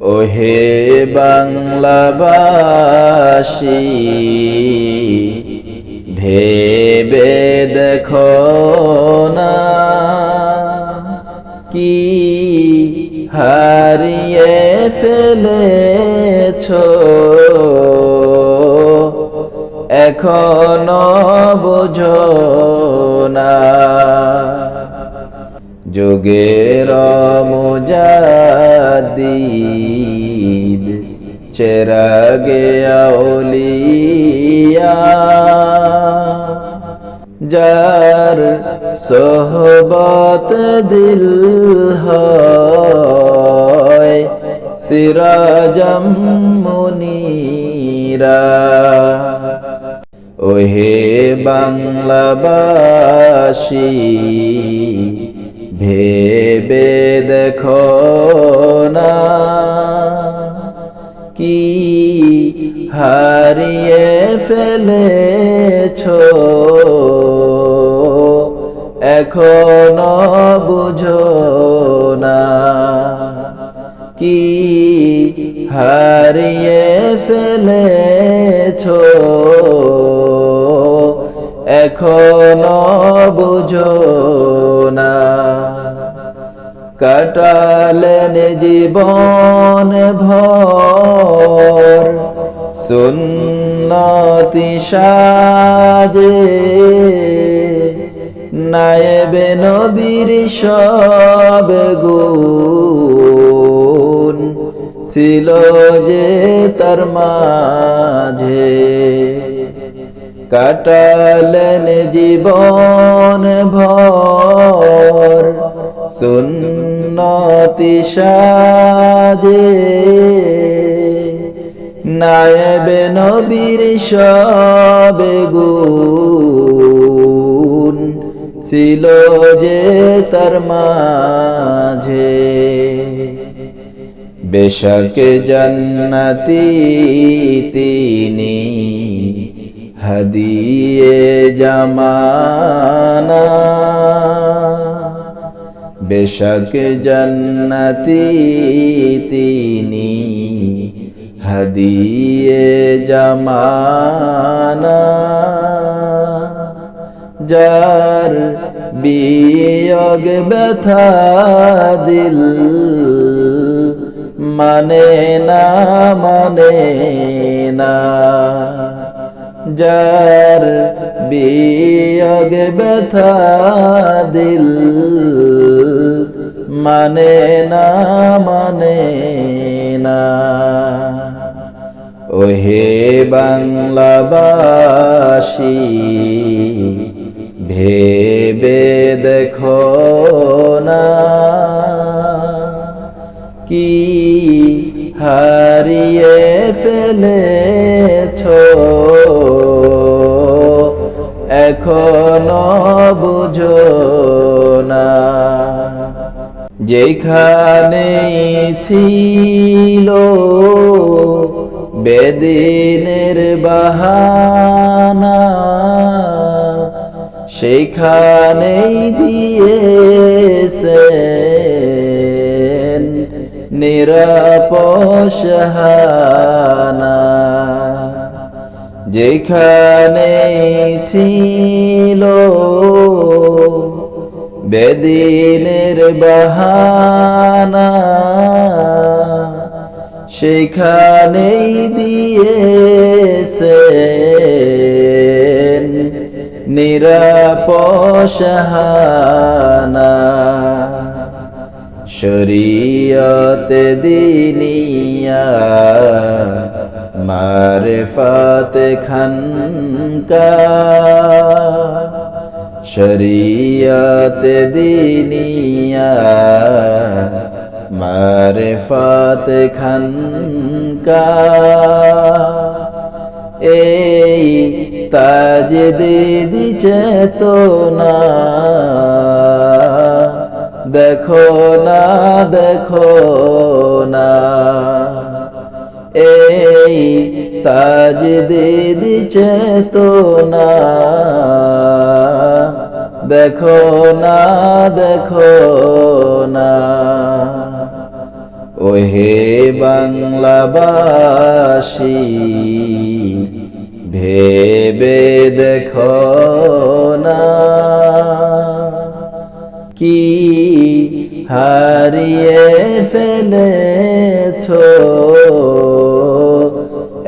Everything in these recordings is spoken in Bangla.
ওহে বাংলাবাসী ভেবে দেখো না কি হারিয়ে ফেলেছ। এখনও বোঝো না যুগের মুজাদিদ চেরাগে আউলিয়া। যার সোহবত দিল হয় সিরাজম মুনীরা। ওহে বাংলাবাসী ভেবে দেখো না কি হারিয়ে ফেলেছ। এখনও বুঝো না কি হারিয়ে ফেলেছ। এখনও বুঝো না। কাটালেন জীবন ভর সুন্নতি সাজে। নায়েবে নবীর সব গুণ ছিল যে তার মাঝে। কাটালেন জীবন ভর, সুন্নতি সাজে। নায়েবে নবীর সব গুণ ছিল যে তার মাঝে। বেশক জন্নতি তিনি হদিয়ে জমানা, বেশক জন্নতি তিনি হদিয়ে জমানা, যার বিয়োগ ব্যথা দিল মানে না মানে না। যার বিয়োগ ব্যথা দিল। মানে না মানে না। ওহে বাংলাবাসী ভেবে দেখো না যেখানে ছিল বেদিনের বাহানা সেখানেই দিয়েছেন নিরাপসহানা যেখানে ছিল বেদিনের বাহানা সেখানেই দিয়েছেন নিরাপসহানা শরীয়ত দিনিয়া মারফাত খানকা শরীয়ত দিনিয়া মারফাত খানকা এই তাজ দিদি চেতনা দেখো না দেখো না। এই তাজ দিদি চেতনা দেখো না দেখো না। ওহে বাংলাবাসী, ভেবে দেখো না। কি হারিয়ে ফেলেছ?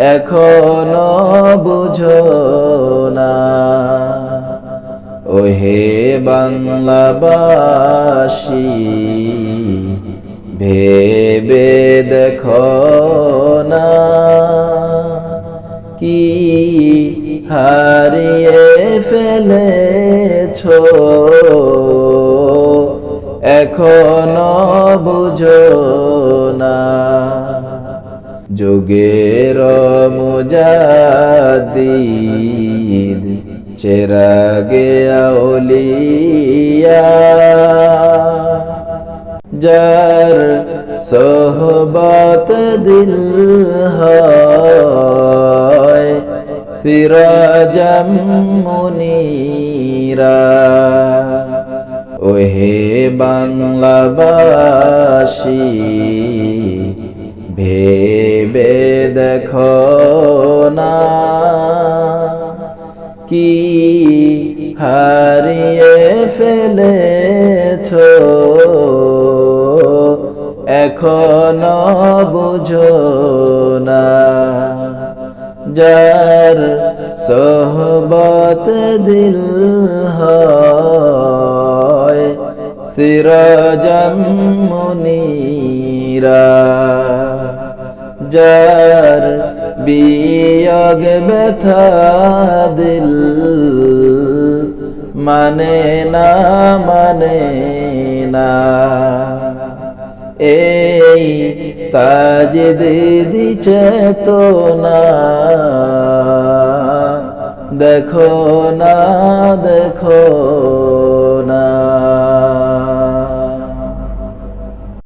এখনও বুঝো না। ওহে বাংলাবাসী ভেবে দেখো না কি হারিয়ে ফেলেছ। এখনও বুঝো না। যুগের মুজাদিদ চেরাগে আউলিয়া। যার সোহবত দিল হয় সিরাজম মুনীরা। ওহে বাংলাবাসী ভেবে দেখো না কি হারিয়ে ফেলেছ। এখনও বুঝো না যার সোহবত দিল হয়। সিরাজম মুনীরা, যার বিয়োগ ব্যথা দিল মানে না মানে না। এই তাজ দিদি চেতনা, দেখো না, দেখো